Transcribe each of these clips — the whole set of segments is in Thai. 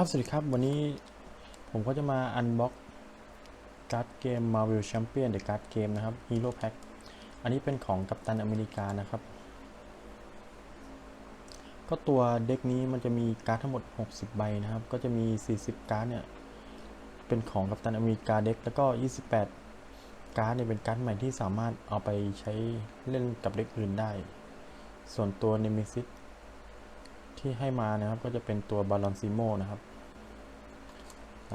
ครับ สวัสดีครับ วันนี้ผมก็จะมาอันบ็อกการ์ดเกม Marvel Champion The Card Game นะครับ Hero Pack อันนี้เป็นของกัปตันอเมริกานะครับ ก็ตัวเด็กนี้มันจะมีการ์ดทั้งหมด 60 ใบนะครับ ก็จะมี 40 การ์ดเนี่ย เป็นของกัปตันอเมริกาเด็ก แล้วก็ 28 การ์ดเนี่ยเป็นการ์ดใหม่ที่สามารถเอาไปใช้เล่นกับเด็กอื่นได้ ส่วนตัว Nemesis ที่ให้มานะครับก็จะเป็นตัวบาลอนซิโมนะครับ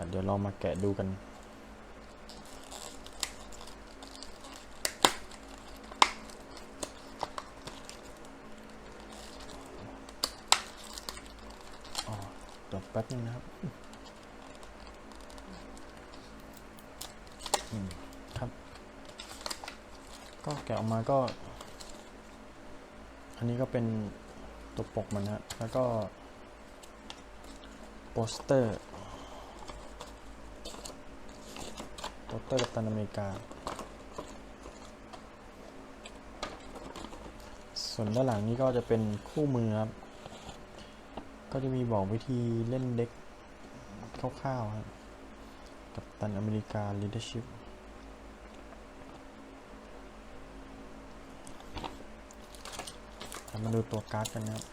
เดี๋ยวเรามาแกะดูกัน อ๋อเดี๋ยวแป๊บนึงนะครับครับ ก็แกะออกมาก็ อันนี้ก็เป็น ตัวปกมันนะแล้วก็โปสเตอร์โปสเตอร์กัปตันอเมริกา ส่วนด้านหลังนี้ก็จะเป็นคู่มือครับ ก็จะมีบอกวิธีเล่นเด็กคร่าวๆครับ กัปตันอเมริกา leadership มาดูตัวการ์ดกันนะครับ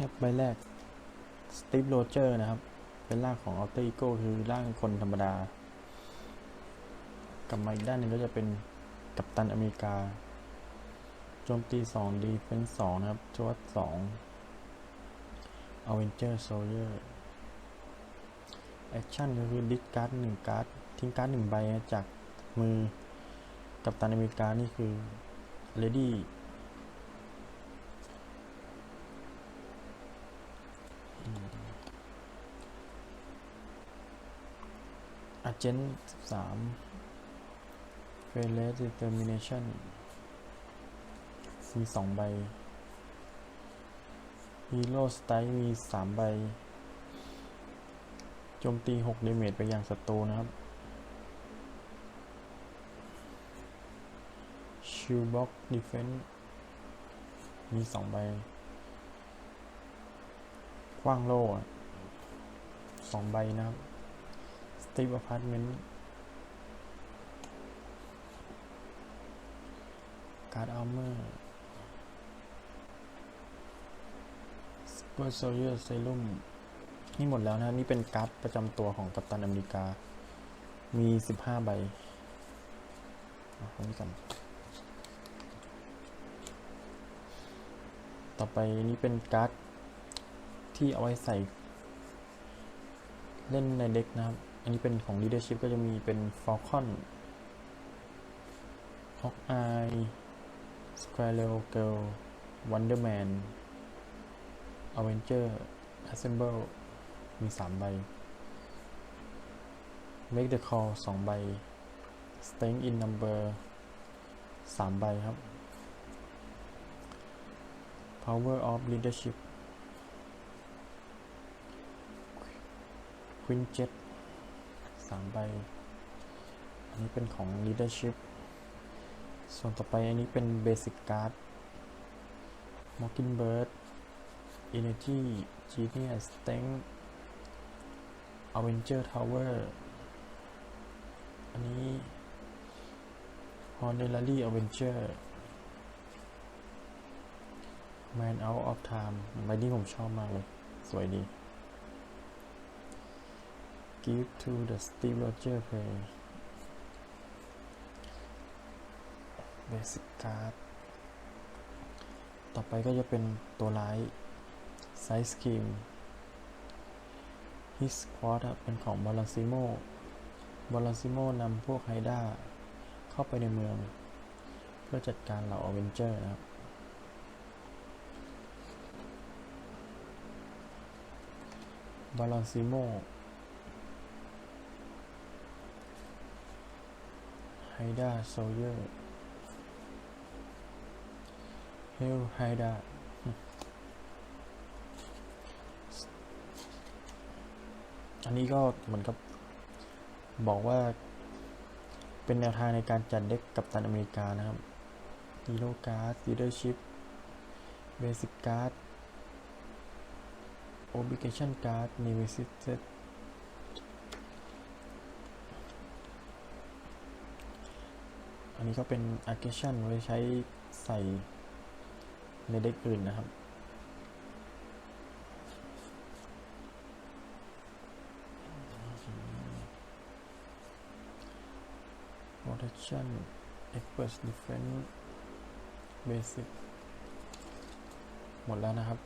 เนี่ยใบแรกสตีฟโรเจอร์นะครับ เป็นร่างของอัลเตอร์อีโกคือร่างคนธรรมดากลับมาอีกด้านหนึ่งก็จะเป็นกัปตันอเมริกาโจมตี2ดีเฟนส์2นะครับจวด2อเวนเจอร์โซเยอร์แอคชั่นก็คือดิสการ์ดหนึ่งการ์ดทิ้งการ์ดหนึ่งใบจากมือกัปตันอเมริกานี่คือเอาเจนต์สามเฟเลสเดอร์มิเนชันมีสองใบฮีโร่สไตล์มีสามใบ โจมตีหกเดเมจไปยังศัตรูนะครับชิลบ็อกดีเฟนส์มีสองใบคว้างโล่สองใบนะครับ สตีฟอพาร์ตเมนต์การ์ดอัลเมอร์สเปอร์โซเยอร์เซรุ่มนี่หมดแล้วนะ นี่เป็นการ์ดประจำตัวของกัปตันอเมริกา มี 15 ใบเอาคนนี้กันต่อไปนี่เป็นการ์ดที่เอาไว้ใส่เล่นในเด็กนะครับ อันนี้เป็นของ leadership ก็จะมีเป็น Falcon Hawkeye Squirrel Girl Wonderman Avenger Assemble มี 3 ใบ Make the Call 2 ใบ Staying in Number 3 ใบครับ Power of Leadership Queen Jet สามใบ อันนี้เป็นของ leadership ส่วนต่อไปอันนี้เป็น basic card mockingbird energy genius strength avenger tower อันนี้ honorary avenger man out of time ใบนี้ผมชอบมากเลย สวยดี give to the Steve Rogers play basic card ต่อไปก็จะเป็นตัวร้าย Size Scheme His Squad เป็นของบาล n นซิโมบาล n นซิโมนำพวกไฮด้าเข้าไปในเมืองพพื่อจัดการเหล่าอเวนเจอร์นะครับบาลอนซิโม ไฮดาโซเยอร์เฮลไฮดาอันนี้ก็เหมือนกับบอกว่าเป็นแนวทางในการจัดเด็กกับตันอเมริกานะครับฮีโร่การ์ดลีดเดอร์ชิพเบสิกการ์ด obligation card necessited อันนี้ก็เป็น aggression ไว้ใช้ใส่ในเด็กอื่นนะครับ protection expert defense basic หมดแล้วนะครับ